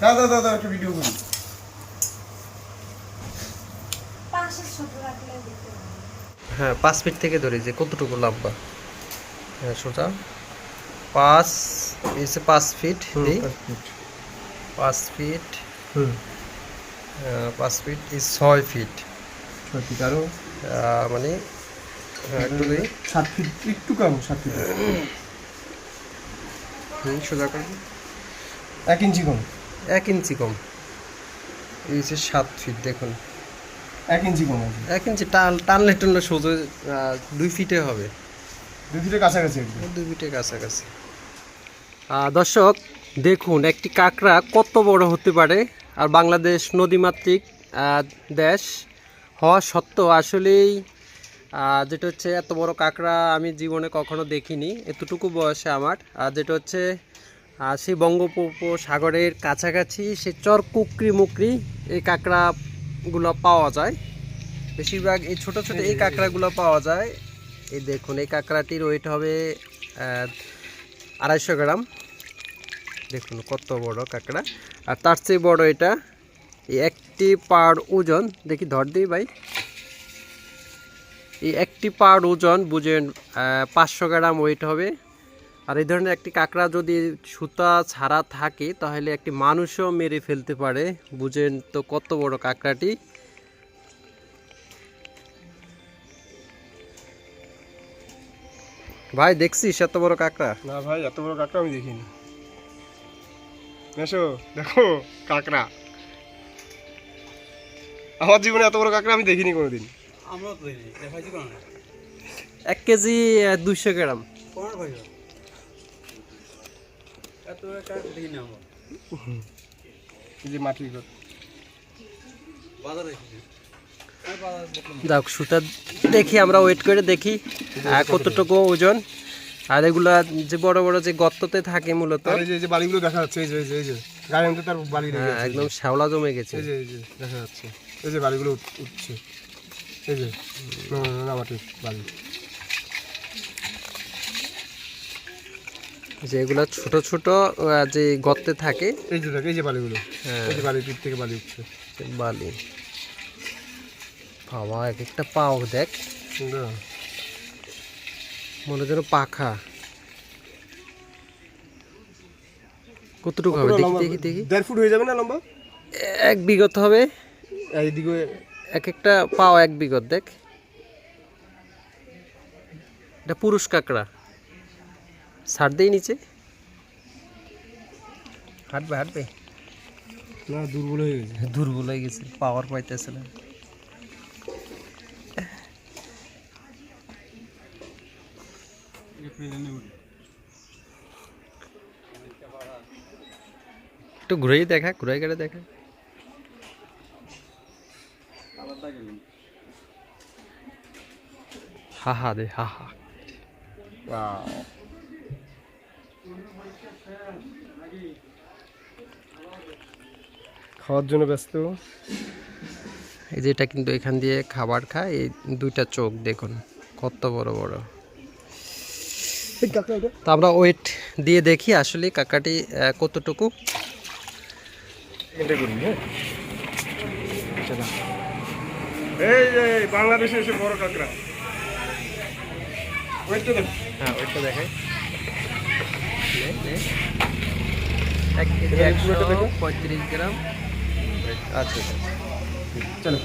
দাও দাও একটা ভিডিও করি হ্যাঁ পাঁচ ফিট থেকে ধরি যে কতটুকু লম্বা। হ্যাঁ সোজা। পাঁচ এসে পাঁচ ফিট পাঁচ ফিট হুম। পাঁচ ফিট এই ছয় ফিট সত্যি আরও? আহ, মানে হ্যাঁ, সাত ফিট একটু কম সাত ফিট হুম, সোজা করে। এক ইঞ্চি কম। এক ইঞ্চি কম। এই হচ্ছে সাত ফিট দেখুন। এক ইঞ্চি কম এক ইঞ্চি টান টানলে টানলে সোজা দুই ফিটে হবে। দুই ফিটের কাছাকাছি দুই ফিটের কাছাকাছি। দর্শক দেখুন একটি কাঁকড়া কত বড় হতে পারে আর বাংলাদেশ নদীমাতৃক দেশ হওয়া সত্ত্বেও আসলেই যেটা হচ্ছে এত বড় কাঁকড়া আমি জীবনে কখনো দেখিনি এতটুকু বয়সে আমার আর যেটা হচ্ছে সেই বঙ্গোপসাগরের কাছাকাছি সে চর কুকরি মুকরি এই কাঁকড়াগুলো পাওয়া যায়। বেশিরভাগ এই ছোট ছোট এই কাঁকড়াগুলো পাওয়া যায়। এই দেখুন এই কাঁকড়াটির ওয়েট হবে আড়াইশো গ্রাম। দেখুন কত বড় কাঁকড়া। আর তার চেয়ে বড় এটা এই একটি পার ওজন দেখি ধর দিই ভাই। এই একটি পার ওজন বুঝেন পাঁচশো গ্রাম ওয়েট হবে। আর এই ধরনের একটি কাঁকড়া যদি সুতা ছাড়া থাকে তাহলে একটি মানুষও মেরে ফেলতে পারে। বুঝেন তো কত বড় কাঁকড়াটি। ভাই দেখছিস এত বড় কাঁকড়া? না ভাই এত বড় কাঁকড়া আমি দেখিনি। এসো দেখো কাঁকড়া। আমার জীবনে এত বড় কাঁকড়া আমি দেখিনি কোনোদিন। আমরা দেখিনি দেখাইছি কোনো এক কেজি দুইশো গ্রাম। কোনো যে মাটির ঘর যাক সুতা দেখি আমরা ওয়েট করে দেখি কতটুকু ওজন। আর এগুলা যে বড় বড় যে গর্ততে থাকে মূলত এই যে বালিগুলো দেখা যাচ্ছে এই যে এই যে এই মধ্যে তার বালি হ্যাঁ, একদম শ্যাওলা জমে গেছে। এই যে এই যে দেখা যাচ্ছে। এই যে বালিগুলো উঠছে। এই যে। মাটির বালি। যে এগুলা ছোট ছোট যে গর্তে থাকে। এই যে দেখ এই যে বালিগুলো। হ্যাঁ। এই যে পিঠ থেকে বালি উঠছে। বালি। বাবা এক একটা পাও দেখ। মনে যেন পাখা। কতটুকু হবে? দেখি দেখি দেখি। দেড় ফুট হয়ে যাবে না লম্বা? এক বিগত হবে। এইদিকে এক একটা পাও এক বিগত দেখ। এটা পুরুষ কাঁকড়া। ছাড় দেই নিচে। হাঁটবে হাঁটবে। না দুর্বল হয়ে গেছে। দুর্বল হয়ে গেছে পাওয়ার পাইতেছে না। একটু ঘুরেই দেখা ঘুরে গেলে দেখা। হা হা দে হা হা। খাওয়ার জন্য ব্যস্ত। এই যে এটা কিন্তু এখান দিয়ে খাবার খায় এই দুইটা চোখ দেখুন কত বড় বড়। তো আমরা ওয়েট দিয়ে দেখি আসলে কাকাটি আহ, কতটুকু। বাংলাদেশে এসে বড় কাঁকড়া। ওইটা দেখ। হ্যাঁ কেজি একশো পঁয়ত্রিশ গ্রাম আচ্ছা আচ্ছা চলো